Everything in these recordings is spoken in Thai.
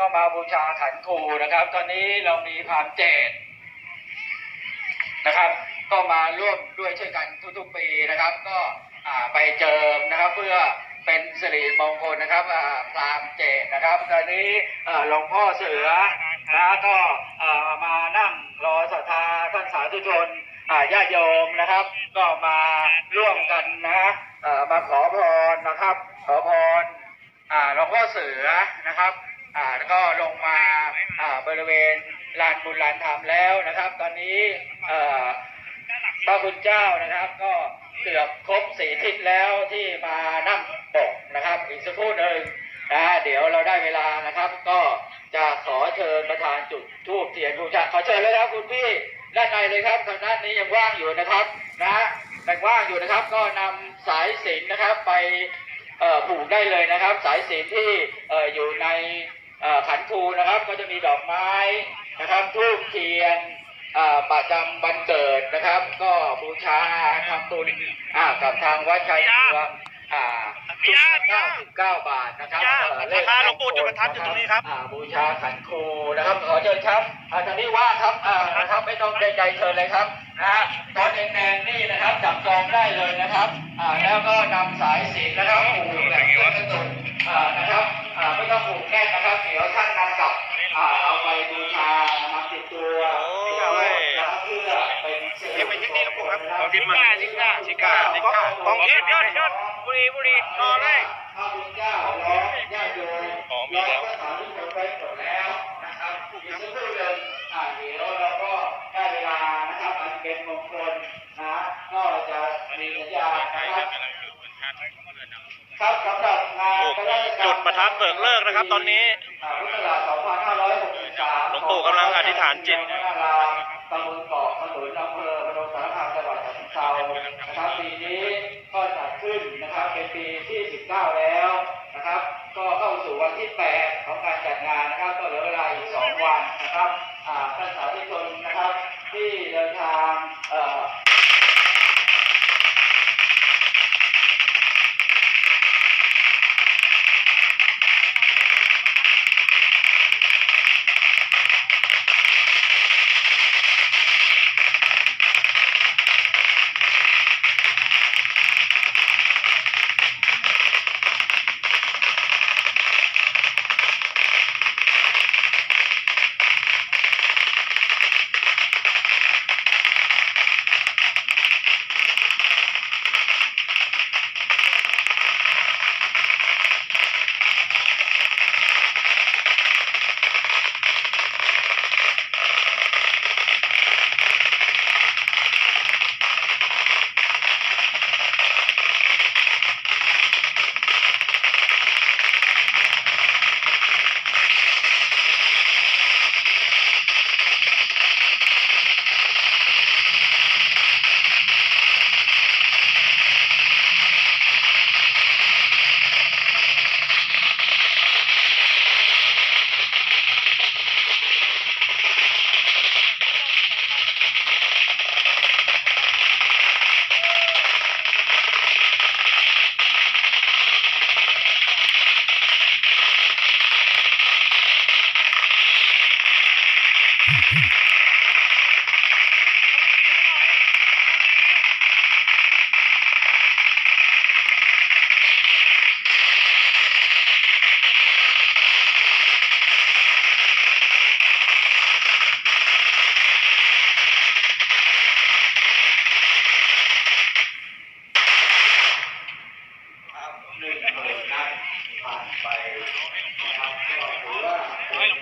ก็มาบูชาขันครูนะครับ ตอนนี้เรามีพรามเจดนะครับ ก็มาร่วมด้วยช่วยกันทุกๆปีนะครับ ก็ไปเจิมนะครับเพื่อเป็นสิริมงคลนะครับอ่าพรามเจดนะครับ ตอนนี้หลวงพ่อเสือนะก็มานั่งรอศรัทธาท่านสาธุชนญาติโยมนะครับ ก็มาร่วมกันนะมาขอพรนะครับ ขอพรหลวงพ่อเสือนะครับ อ่าแล้วก็ลงมาอ่าบริเวณลานบุญลานธรรมแล้วนะครับ ตอนนี้เอ่อพระคุณเจ้านะครับ ก็เกือบครบสี่ทิศแล้วที่มานั่งปกนะครับ อีกสักครู่หนึ่งนะเดี๋ยวเราได้เวลานะครับ ก็จะขอเชิญประธานจุดทูบเทียนบูชาขอเชิญเลยครับคุณพี่ด้านในเลยครับทางด้านนี้ยังว่างอยู่นะครับนะยังว่างอยู่นะครับ ก็นำสายสิญจนนะครับไปเอ่อผูกได้เลยนะครับ สายสิญจนที่เอ่ออยู่ใน ขันครูนะครับก็จะมีดอกไม้นะครับทูบเทียนเอ่อประจำวันเกิดนะครับ ก็บูชาทำบุญอ่ากับทางวัดชัยเชืองอ่าชุดละ99 บาทนะครับจ้าเอ่อเลขราคาหลวงปู่จุดประทัดอยู่ตรงนี้ครับอ่าบูชาขันครูนะครับขอเชิญครับอ่าทางนี้ว่างครับอ่านะครับไม่ต้องเกรงใจเชิญเลยครับนะฮะตอนแดงๆนี่นะครับจับจองได้เลยนะครับอ่าแล้วก็นำสายสิญจนนะครับผูกแบบกระตุนอ่านะครับอ่า ไม่ต้องผูกแน่นนะครับเดี๋ยวท่านนำกลับอ่าเอาไปบูชานำติดตัวโอ้ยนะครับเพื่อเป็นสิริมงคลนะครับเอาทิศมาทิศหน้าทิศหน้าทิศหน้าของเอ็ดยอดยอดบุรีบุรีต่อเลยข้าพุทธเจ้าร้องญาติโยมร้องภาษาที่คนไปหมดแล้วนะครับอีกสักครู่หนึ่งอ่าเดี๋ยวเราก็ได้เวลานะครับอันเป็นมงคลนะก็จะมีสัญญาณนะครับ ครับสำหรับงานจุดประทัดเบิกเลิกนะครับ ตอนนี้รุ่นราช2563หลวงปู่กำลังอธิษฐานจิตตำบลเกาะถนนอำเภอพนมสารคามจังหวัดฉะเชิงเทรานะครับปีนี้ก็จัดขึ้นนะครับเป็นปีที่ 19 แล้วนะครับ ก็เข้าสู่วันที่ 8 ของการจัดงานนะครับ ก็เหลือเวลาอีก 2 วันนะครับอ่าท่านสาธุ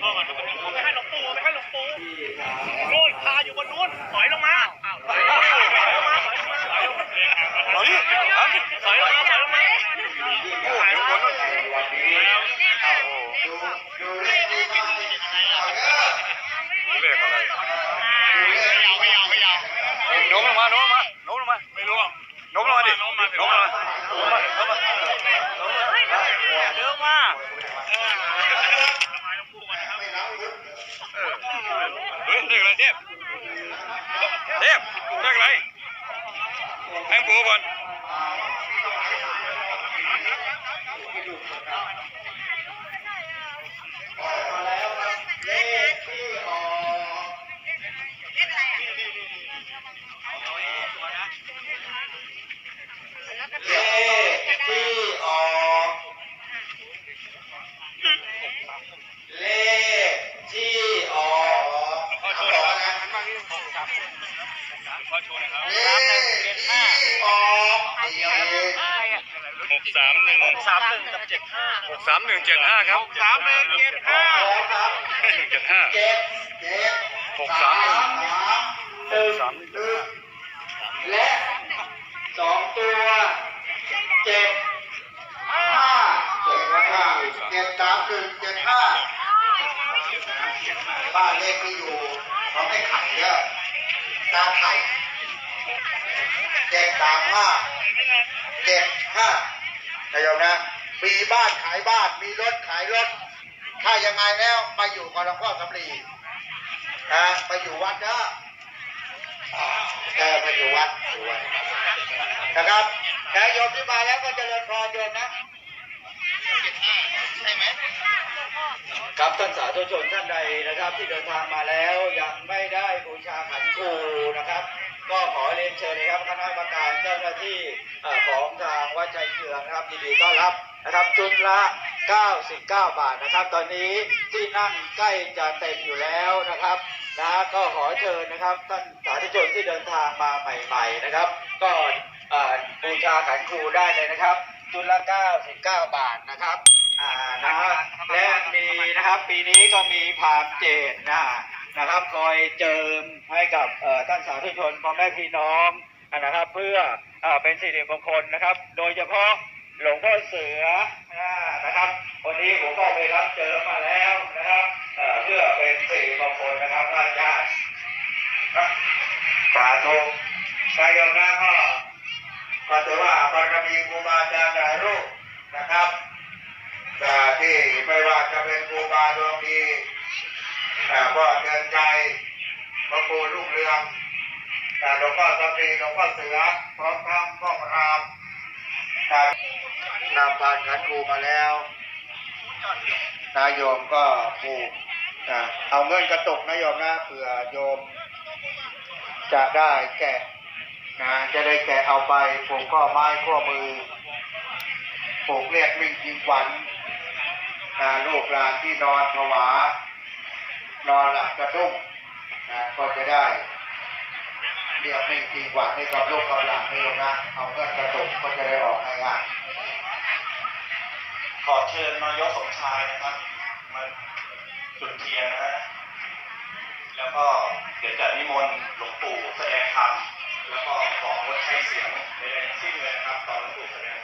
พ่อก่อนไปให้หลวงปู่ไปให้หลวงปู่ที่ทางโอ้ยพาอยู่บนนู้นถอยลงมาถอยลงมาถอยลงมาถอยลงมาถอยลงมาถอยลงมาถอยลงมาที่การทุกคนในวันนี้เอาดูดูเลขดูมาเลขอะไรไม่ยาวไม่ยาวไม่ยาวโน้มลงมาโน้มลงมาโน้มลงมาไม่รู้โน้มลงมาดิโน้มมาโน้มลงมาโน้มมาโน้มมาโน้มมาเร็วมา เฮ้ยเรียกอะไรเทพเทพเรียกอะไรแทงปูก่อน ครับหันมาที่พ่อโชว์หน่อยครับเลขที่ออกเดียวหกสามหนึ่งสามหนึ่งกับเจ็ดห้าหกสามหนึ่งเจ็ดห้าครับสามหนึ่งเจ็ดห้าครับเจ็ดห้าหกสามหนึ่งสามหนึ่งและสองตัวเจ็ดห้าเจ็ดห้าเจ็ดสามหนึ่งเจ็ดห้าบ้านเลขที่อยู่าไข่เจ็ดสามห้าเจ็ดห้านายโยมนะ มีบ้านขายบ้าน มีรถขายรถ ถ้ายังไงแล้วมาอยู่กับหลวงพ่อสำลีนะไปอยู่วัดเนอะเออไปอยู่วัดอยู่วัดนะครับแต่โยมที่มาแล้วก็เริญพรโยมนะ ครับท่านสาธุชนท่านใดนะครับ ที่เดินทางมาแล้วยังไม่ได้บูชาขันครูนะครับ ก็ขอเรียนเชิญนะครับคณะกรรมการเจ้าหน้าที่ของทางวัดชัยเชืองนะครับยินดีต้อนรับนะครับจุดละ 99 บาทนะครับ ตอนนี้ที่นั่งใกล้จะเต็มอยู่แล้วนะครับนะก็ขอเชิญนะครับท่านสาธุชนที่เดินทางมาใหม่ๆนะครับ ก็บูชาขันครูได้เลยนะครับจุดละ 99 บาทนะครับ อ่านะฮะและมีนะครับปีนี้ก็มีพามเจดนะนะครับคอยเจิมให้กับท่านสาธุชนพ่อแม่พี่น้องนะครับ เพื่อเอ่อเป็นสิริมงคลนะครับ โดยเฉพาะหลวงพ่อเสือนะครับวันนี้ผมก็ไปรับเจิมาแล้วนะครับเพื่อเป็นสิริมงคลนะครับท่านญาติสาธุนายโยมนะก็ก็ถือว่าบารมีครูบาอาจารย์หลายรูปนะครับ ที่ไม่ว่าจะเป็นครูบาดวงดีแต่ก็เดินใจพระครูลูกเรืองแต่หลวงพ่อสตรีหลวงพ่อเสือพร้อมทั้งพ่อพรามนำพานขันครูมาแล้วนายโยมก็ผูกเอาเงินกระตุกนายโยมนะเผื่อโยม จะได้แกะนะจะได้แกะเอาไปผูกข้อไม้ข้อมือปลูกเรียกมิ่งจิงขวัญ นะลูกหลานที่นอนผวา นอนหลับกระดุ้งนะก็จะได้เรียกมิ่งจิงขวัญให้กับลูกกับหลานนี่นะเอาเงินกระตุกก็จะได้ออกง่ายขอเชิญนายกสมชายนะครับมาจุดเทียนนะฮะแล้วก็เดี๋ยวจะนิมนต์หลวงปู่แสดงธรรมแล้วก็ของงดใช้เสียงใดๆทั้งสิ้นเลยนะครับตอนหลวงปู่แสดง